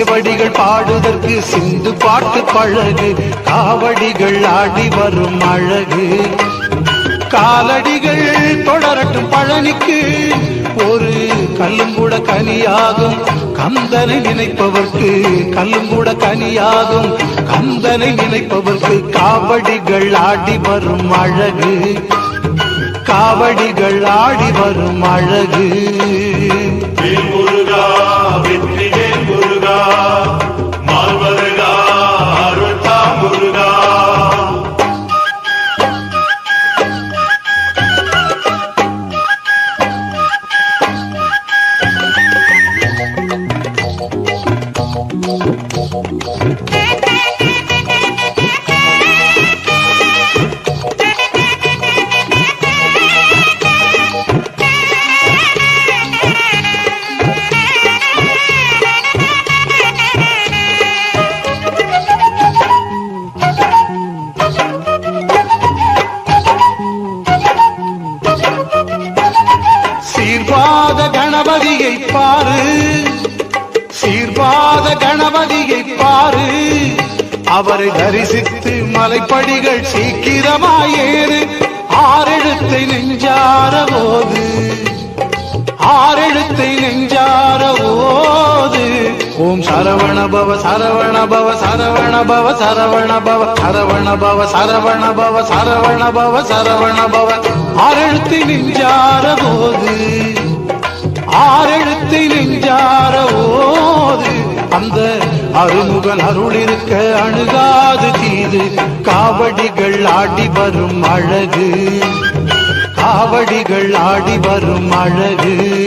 சேவடிகள் பாடுதற்கு சிந்து பாட்டு பழகு. காவடிகள் ஆடி வரும் அழகு. காலடிகள் தொடரட்டும் பழனிக்கு. ஒரு கல்லும் கூட கனியாகும். கந்தனை நினைப்பவர்க்கு கல்லும் கூட கனியாகும். கந்தனை நினைப்பவர்க்கு காவடிகள் ஆடி வரும் அழகு. காவடிகள் ஆடி வரும் அழகு. வேல் முருகா வெற்றி দুর্গা அவரை தரிசித்து மலைப்படிகள் சீக்கிரமாயேறு ஆரெழுத்தை நெஞ்சார போது ஆரெழுத்தை நெஞ்சார ஓது. ஓம் சரவண பவ சரவண பவ சரவண பவ சரவண பவ சரவண பவ சரவண பவ சரவண பவ சரவண பவ. ஆரெழுத்தை நெஞ்சார போது ஆரெழுத்தை நெஞ்சார ஓது. அந்த அருமுகன் அருள் இருக்க அணுகாது தீது. காவடிகள் ஆடி வரும் அழகு. காவடிகள் ஆடி வரும் அழகு.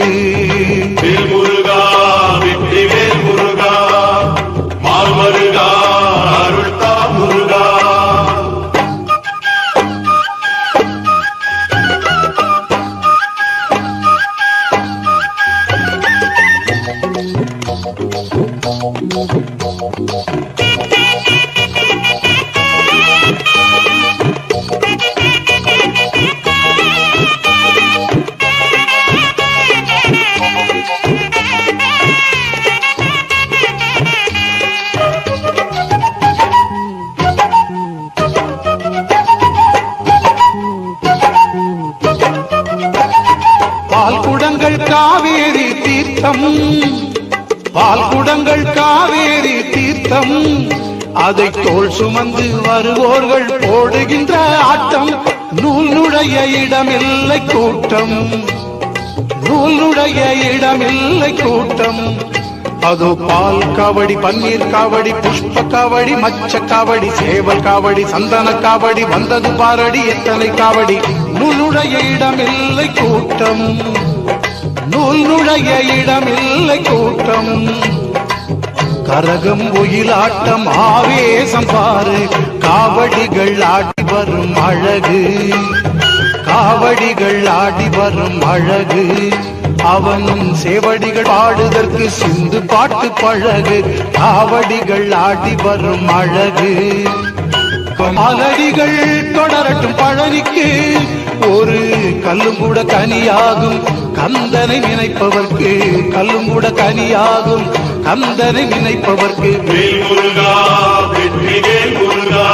அதை தோல் சுமந்து வருவோர்கள் போடுகின்ற ஆட்டம். நூல் நுழைய இடமில்லை கூட்டம். நூல் நுழைய இடமில்லை கூட்டம். அது பால் காவடி பன்னீர் காவடி புஷ்ப காவடி மச்ச காவடி சேவல் காவடி சந்தன காவடி வந்தது பாரடி எத்தனை காவடி. நூலுடைய இடமில்லை கூட்டம். நூல் நுழைய இடமில்லை கூட்டம். கரகம் ஒயிலாட்டம் ஆவேசம் பாரு. காவடிகள் ஆடி வரும் அழகு. காவடிகள் ஆடி வரும் அழகு. அவன் சேவடிகள் பாடுதற்கு சிந்து பாட்டு பழகு. காவடிகள் ஆடி வரும் அழகு. மலடிகள் தொடரட்டும் பழனிக்கு. ஒரு கல்லும் கூட கனியாகும் கந்தனை நினைப்பவர்க்கு கல்லும் கூட கனியாகும் கந்தனை நினைப்பவர்க்கு வேல் முருகா வெற்றி வேல் முருகா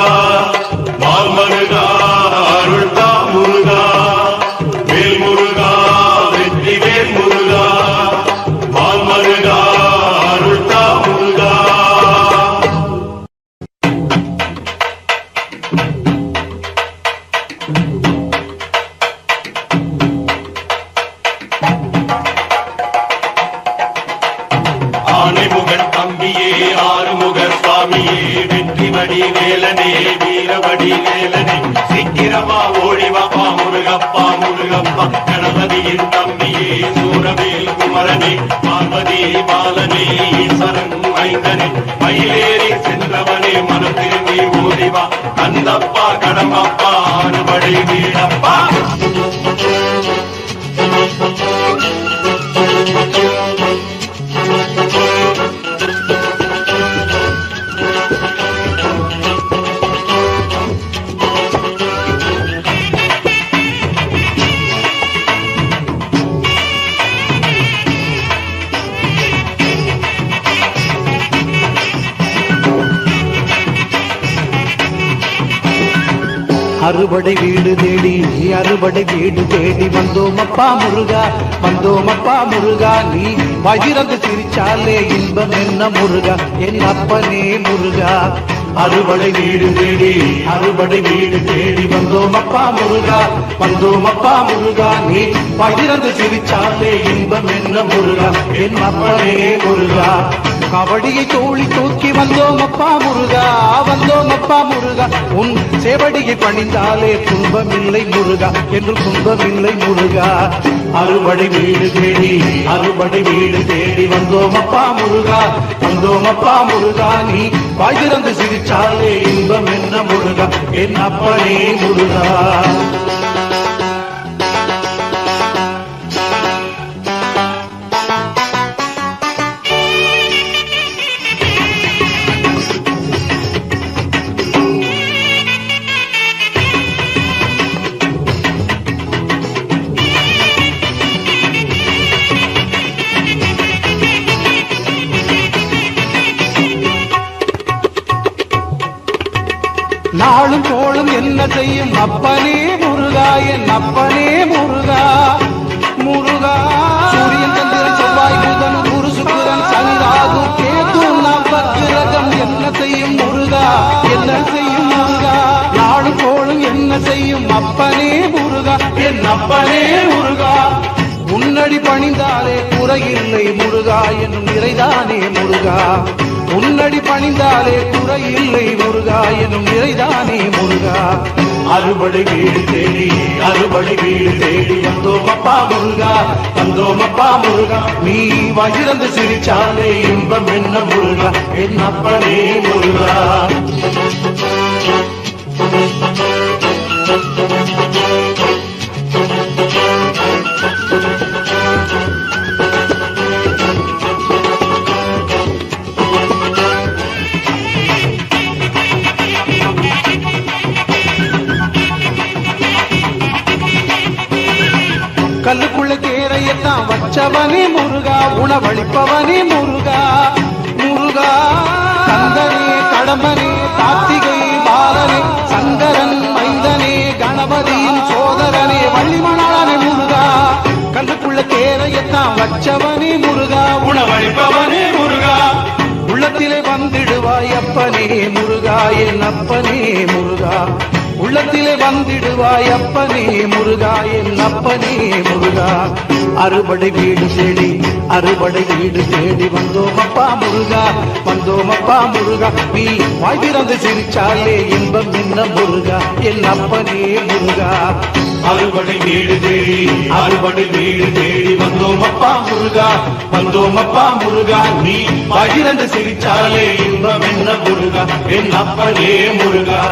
அறுபடை வீடு தேடி நீ அறுபடை வீடு தேடி வந்தோம் அப்பா முருகா வந்தோம் அப்பா முருகா நீ வயிறந்து சிரிச்சாலே இன்பம் என்ன முருகா என் அப்பனே முருகா. அறுபடை வீடு தேடி அறுபடை வீடு தேடி வந்தோம் அப்பா முருகா வந்தோம் அப்பா முருகா நீ பகிர்ந்து சிரிச்சாலே இன்பம் என்ன முருகா என் அப்பனே முருகா. கபடியை தோழி தூக்கி வந்தோம் அப்பா முருகா வந்தோம் அப்பா முருகா. உன் சேவடியை பணிந்தாலே துன்பமில்லை முருகா. என்று துன்பமில்லை முருகா. அறுபடை வீடு தேடி அறுபடை வீடு தேடி வந்தோம் அப்பா முருகா. வந்தோம் அப்பா முருகா நீ வாய்திறந்து சிரிச்சாலே இன்பம் என்ன முருகா? என் அப்பனே முருகா. நாளும் கோளும் என்ன செய்யும்? அப்பனே முருகா என் அப்பனே முருகா. முருகா. சூரியன் சந்திரன் செவ்வாய் புதன் குரு சுக்கிரன் சனி ராகு கேது நவக்கிரகம் என்ன செய்யும் முருகா? என்ன செய்யும் முருகா? நாளும் கோளும் என்ன செய்யும்? அப்பனே முருகா என் அப்பனே முருகா. உன்னடி பணிந்தாலே குறையில்லை முருகா என்னும் நிறைதானே முருகா. உன்னடி பணிந்தாலே குறையில்லை முருகா எனும் நிறைதானே முருகா. அறுபடை வீடு தேடி அறுபடை வீடு தேடி வந்தோம் அப்பா முருகா வந்தோம் அப்பா முருகா. நீ வகிரந்து சிரிச்சாலே இன்பம் என்ன முருகா என் அப்பனே முருகா. அப்பனே முருகா. உள்ளத்திலே வந்திடுவாய் அப்பனே முருகா. என் அப்பனே முருகா. அறுபடை வீடு தேடி அறுபடை வீடு தேடி வந்தோம் அப்பா முருகா வந்தோம் அப்பா முருகா. நீ வாய் திறந்து சிரிச்சாலே இன்பம் என்ன முருகா? என் அப்பனே முருகா. அறுபடை வீடு தேடி அறுபடை வீடு தேடி வந்தோம் அப்பா முருகா வந்தோம் அப்பா முருகா. நீ பகிரந்து சிரிச்சாலே இன்பம் என்ன முருகா? என் அப்பனே முருகா.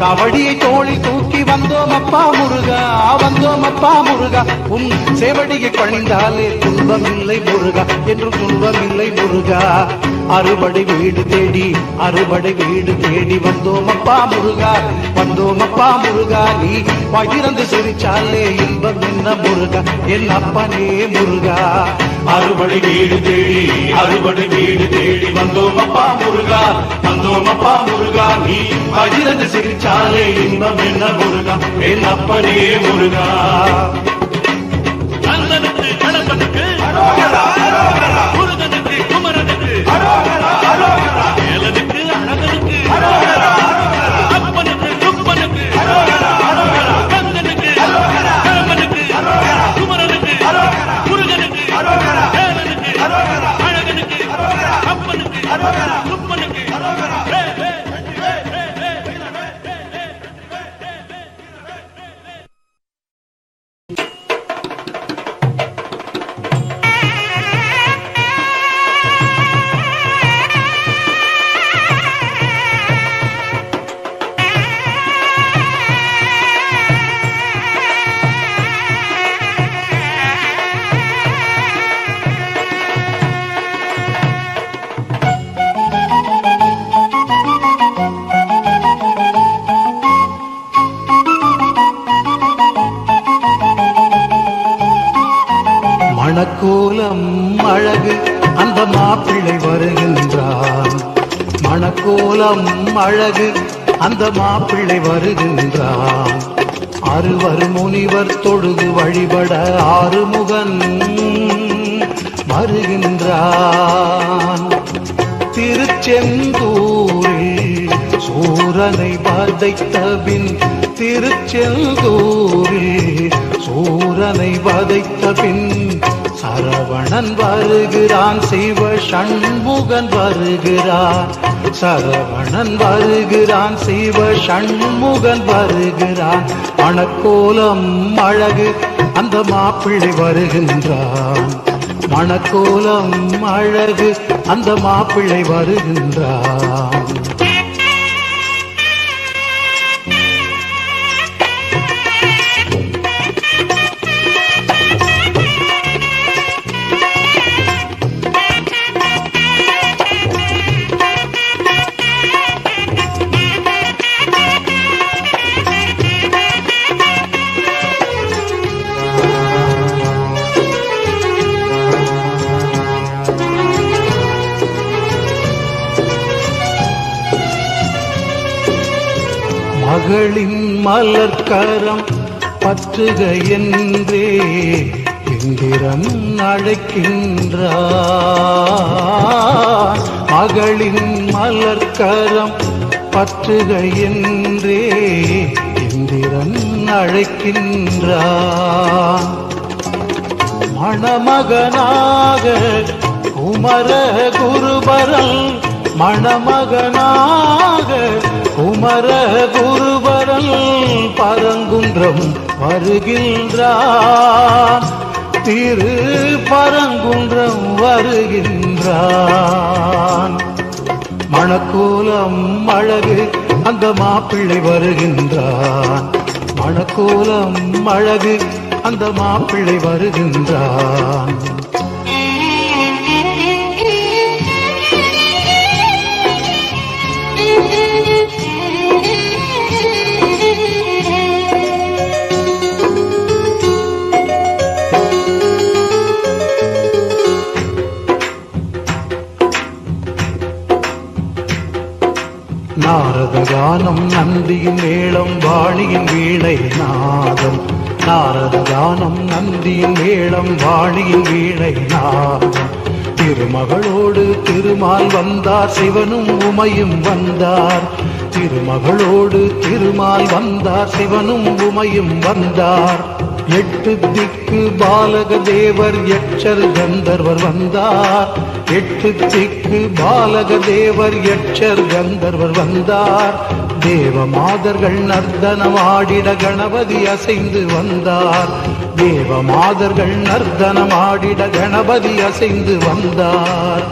கபடியை தோழி தூக்கி வந்தோம் அப்பா முருகா வந்தோம் அப்பா முருகா. உன் சேவடியை பணிந்தாலே துன்பம் இல்லை முருகா என்று துன்பம் இல்லை முருகா. அறுபடை வீடு தேடி அறுபடை வீடு தேடி வந்தோம் அப்பா முருகா. வந்தோம் அப்பா முருகா நீ பகிர்ந்து சிரிச்சாலே இன்பம் என்ன முருகா? என் அப்பனே முருகா. அறுபடி வீடு தேடி அறுபடி வீடு தேடி வந்தோம் அப்பா முருகா வந்தோம் அப்பா முருகா. நீ பகிரந்து சிரிச்சாலே இன்பம் என்ன முருகா? என் அப்பனே முருகா. கந்தனுக்கு கணபனுக்கு அந்த மாப்பிள்ளை வருகின்றான் அறுவர் முனிவர் தொழுது வழிபட ஆறுமுகன் வருகின்றான். திருச்செந்தூரில் சூரனை வதைத்த பின் திருச்செந்தூரில் சூரனை வதைத்த பின் சரவணன் வருகிறான் சிவ சண்முகன் வருகிறான். சரவணன் வருகிறான் சிவ சண்முகன் வருகிறான். மணக்கோலம் அழகு அந்த மாப்பிள்ளை வருகின்றான். மணக்கோலம் அழகு அந்த மாப்பிள்ளை வருகின்றான். மகளின் மலர்கரம் பற்றுக என்றே இந்திரன் அழைக்கின்றான் மகளின் மலர்கரம் பற்றுக என்றே இந்திரன் அழைக்கின்றான் மணமகனாக குமர குருபரல் மணமகனாக குமர குருபரல் பரங்குன்றம் வருகின்றான். திரு பரங்குன்றம் வருகின்றான். மணக்கோலம் அழகு அந்த மாப்பிள்ளை வருகின்றான். மணக்கோலம் அழகு அந்த மாப்பிள்ளை வருகின்றான். நாரதகானம் நந்தியின் மேளம் வாணியின் வீணை நாதம். நாரதகானம் நந்தியின் மேளம் வாணியின் வீணை நாதம். திருமகளோடு திருமால் வந்தார் சிவனும் உமையும் வந்தார். திருமகளோடு திருமால் வந்தார் சிவனும் உமையும் வந்தார். எட்டு திக்கு பாலக தேவர் எச்சர் கந்தர்வர் வந்தார். எட்டு திக்கு பாலக தேவர் எச்சர் கந்தர்வர் வந்தார். தேவ மாதர்கள் நர்த்தனமாடிட கணபதி அசைந்து வந்தார். தேவ மாதர்கள் நர்த்தனமாடிட கணபதி அசைந்து வந்தார்.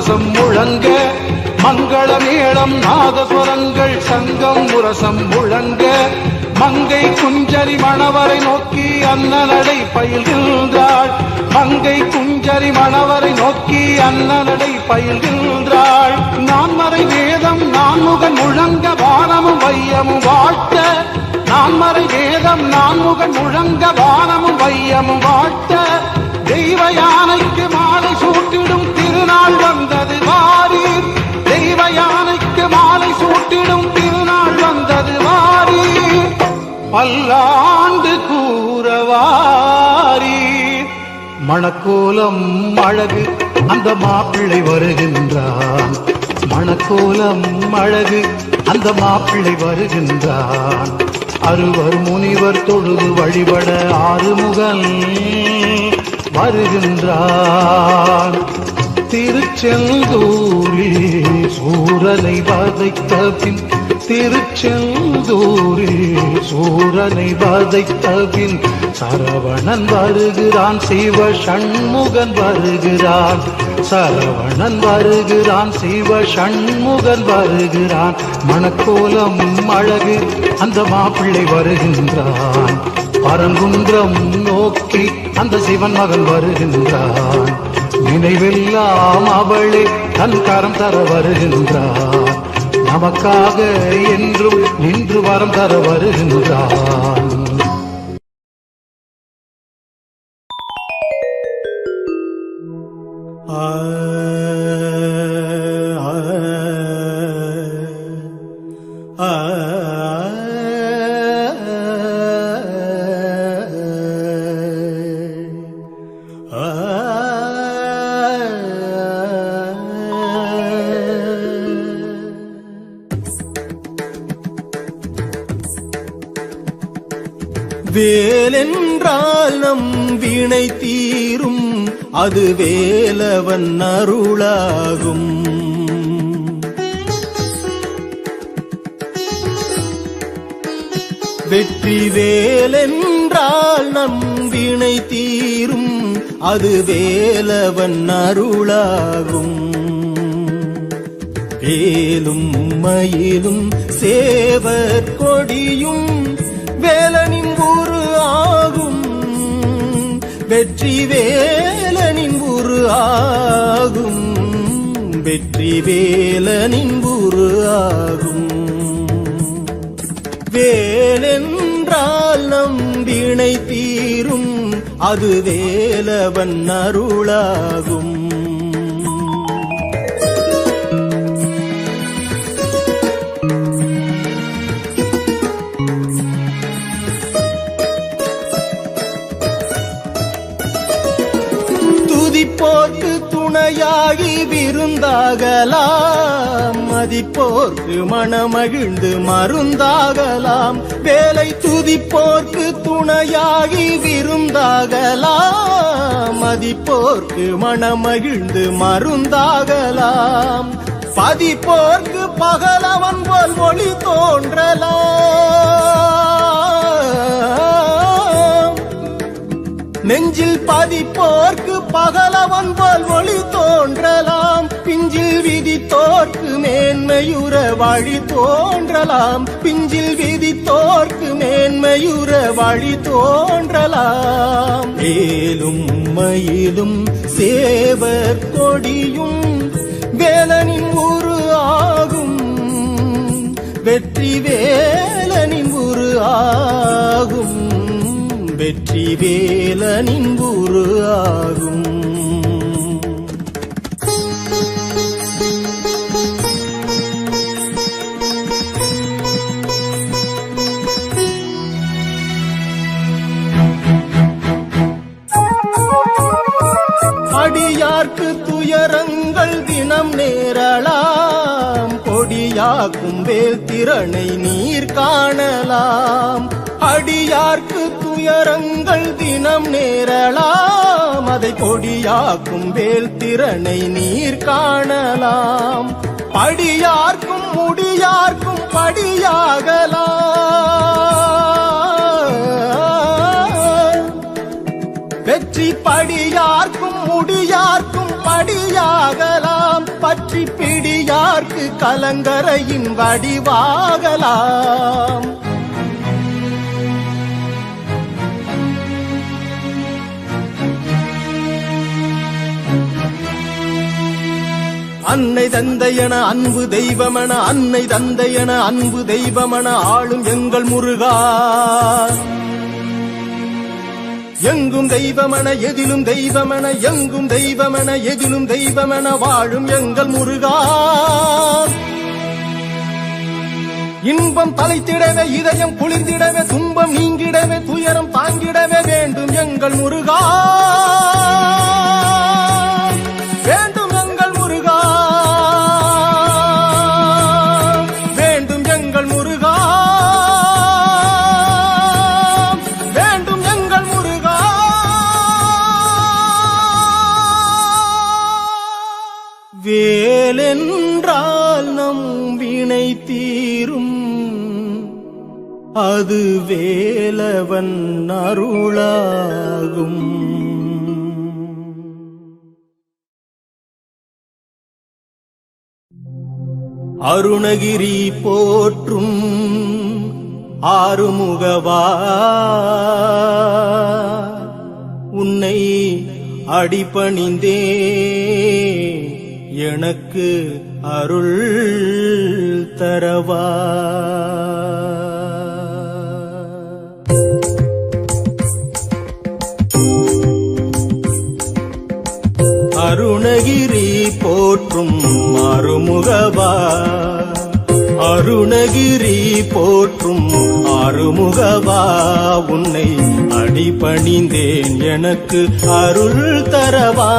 முரசம் முழங்க மங்கள மேளம் நாதஸ்வரங்கள் சங்கம் முரசம் முழங்க. மங்கை குஞ்சரி மணவரை நோக்கி அன்னநடை பயில்கின்றாள். மங்கை குஞ்சரி மணவரை நோக்கி அன்னநடை பயில்கின்றாள். நான்மறை வேதம் நான்முகன் முழங்க வானமும் வையமும் வாழ்த்த. நான்மறை வேதம் நான்முகன் முழங்க வானமும் வையமும் வாழ்த்த. தெய்வ யானைக்கு மாலை சூட்டிடும் திருநாள் வந்தது வாரி. தெய்வ யானைக்கு மாலை சூட்டிடும் திருநாள் வந்தது வாரி. பல்லாண்டு கூறவாரி. மணக்கோலம் அழகு அந்த மாப்பிள்ளை வருகின்றான். மணக்கோலம் அழகு அந்த மாப்பிள்ளை வருகின்றான். அறுவர் முனிவர் தொழுது வழிபட ஆறுமுகன் வருகின்றான். திருச்செந்தூரே சூரனை வதைத்த பின் திருச்செந்தூரே சூரனை வதைத்த பின் சரவணன் வருகிறான் சிவ சண்முகன் வருகிறான். சரவணன் வருகிறான் சிவ சண்முகன் வருகிறான். மணக்கோலம் அழகு அந்த மாப்பிள்ளை வருகின்றான். பரங்குன்றம் நோக்கி அந்த சிவன் மகன் வருகின்றான். நினைவெல்லாம் அவளே தன் கரம் தர வருகின்றார். நமக்காக என்றும் நின்று வரம் தர வருகின்றார். வேலென்றால் நம் வீணை தீரும் அது வேலவன் அருளாகும். வெற்றி வேலென்றால் நம் வீணை தீரும் அது வேலவன் அருளாகும். வேலும் மயிலும் சேவர் கொடியும் வேலனின் ஊரு ஆகும். வெற்றி வேலனின் ஊரு ஆகும். வெற்றி வேலனின் ஊரு ஆகும். வேலென்றால் நம் வினை தீரும். அது வேலவன் அருளாகும். விருந்தாகலாம் மதிப்போர்க்கு மனமகிழ்ந்து மருந்தாகலாம். வேலை துதிப்போர்க்கு துணையாகி விருந்தாகலாம். மதிப்போர்க்கு மனமகிழ்ந்து மருந்தாகலாம். பதிப்போர்க்கு பகலவன் போல் மொழி தோன்றலாம். நெஞ்சில் பதிப்போர்க்கு பகலவன் போல் ஒளி தோன்றலாம். பிஞ்சில் விதித்தோர்க்கு மேன்மையுற வழி தோன்றலாம். பிஞ்சில் விதித்தோர்க்கு மேன்மையுற வழி தோன்றலாம். மேலும் மயிலும் சேவர் கொடியும் வேலனின் உரு ஆகும். வெற்றி வேலனின் உரு ஆகும். வெற்றி வேலனின் உரு ஆகும். அடியார்க்கு துயரங்கள் தினம் நேரலாம் அடியாக்கும் வேல் திறனை நீர் காணலாம். அடியார்க்கு துயரங்கள் தினம் நேரலாம். அதை கொடியாக்கும் வேல் திறனை நீர் காணலாம். அடியார்க்கும் முடியார்க்கும் படியாகலாம். வெற்றி படியார்க்கும் முடியார்க்கும் படியாகலாம். பற்றி பிடியார்க்கு கலங்கரையின் வடிவாகலாம். அன்னை தந்தையன அன்பு தெய்வமன அன்னை தந்தையன அன்பு தெய்வமன ஆளும் எங்கள் முருகா. எங்கும் தெய்வமென எதிலும் தெய்வமென எங்கும் தெய்வமென எதிலும் தெய்வமென வாழும் எங்கள் முருகா. இன்பம் தலைத்திடவே இதயம் குளிர்ந்திடவே துன்பம் நீங்கிடவே துயரம் தாங்கிடவே வேண்டும் எங்கள் முருகா. தீரும். அது வேலவன் அருளாகும். அருணகிரி போற்றும் ஆறுமுகவா? உன்னை அடிபணிந்தே எனக்கு அருள் தரவா. அருணகிரி போற்றும் அருமுகவா அருணகிரி போற்றும் அருமுகவா உன்னை அடிபணிந்தேன் எனக்கு அருள் தரவா.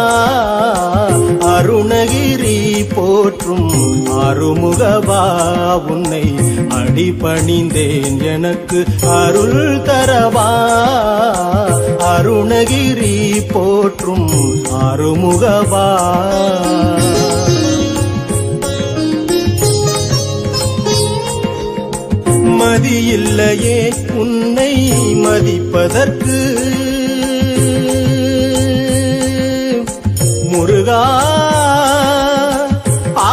அருணகிரி போற்றும் அருமுகவா உன்னை அடிபணிந்தேன் எனக்கு அருள் தரவா. அருணகிரி போற்றும் அருமுகவா மதியில்லையே உன்னை மதிப்பதற்கு. முருகா ஆ,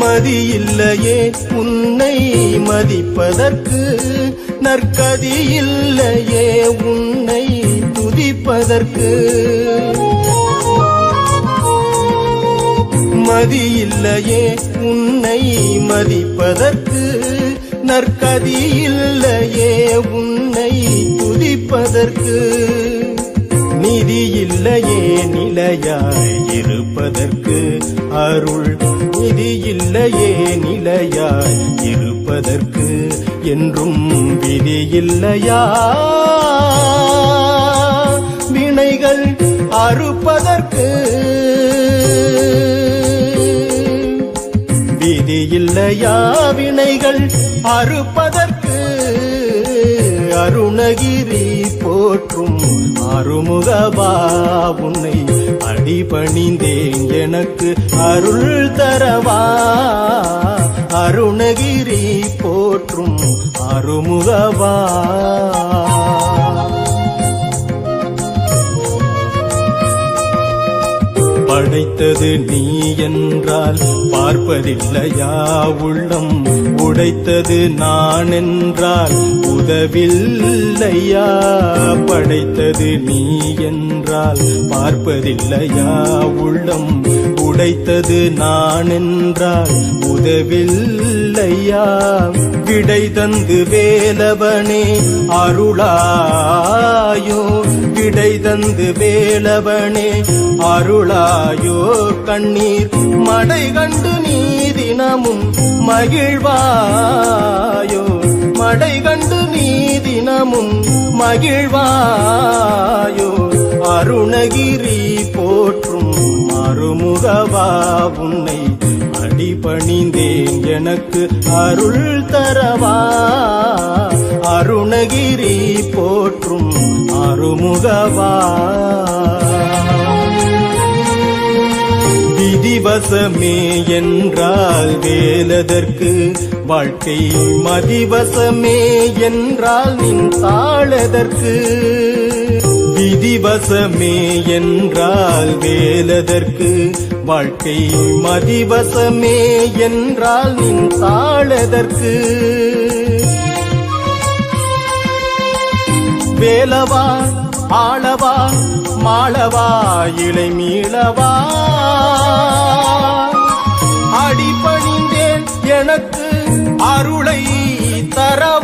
மதியில்லையே உன்னை மதிப்பதற்கு. நற்கதி இல்லையே உன்னை துதிப்பதற்கு. மதியில்லையே உன்னை மதிப்பதற்கு நற்கதி இல்லையே உன்னை துதிப்பதற்கு நிதி இல்லையே நிலையாய் இருப்பதற்கு அருள் நிதி இல்லையே நிலையாய் இருப்பதற்கு என்றும் விதி இல்லையா வினைகள் அறுப்பதற்கு விதி இல்லையா வினைகள்? அறுப்பதற்கு அருணகிரி போற்றும் அருமுகவா உன்னை அடிபணிந்தேன் எனக்கு அருள் தரவா? அருணகிரி போற்றும் அருமுகவா? படைத்தது நீ என்றால் பார்ப்பதில்லையா உள்ளம்? உடைத்தது நான் என்றால் உதவில்லையா? படைத்தது நீ என்றால் பார்ப்பதில்லையா உள்ளம்? உடைத்தது நான் என்றால் உதவில்லையா? விடை தந்து வேலவனே அருளாயோ விடை தந்து வேலவனே அருளாயோ கண்ணீர். மடை கண்டு நீதினமும் மகிழ்வாயோ மடை கண்டு நீ தினமும் மகிழ்வாயோ? அருணகிரி போற்றும் அருமுகவா உன்னை அடிபணிந்தேன் எனக்கு அருள் தரவா? அருணகிரி போற்றும் அருமுகவா விதிவசமே என்றால் வேலதற்கு வாழ்க்கை மதிவசமே என்றால் நின் தாழதற்கு விதிவசமே என்றால் வேலதற்கு. வாழ்க்கை மதிவசமே என்றால் நின் தாழதற்கு வேலவா ஆளவா மாளவா இளை மீளவா. அடிபணிந்தேன் எனக்கு அருளை தரவா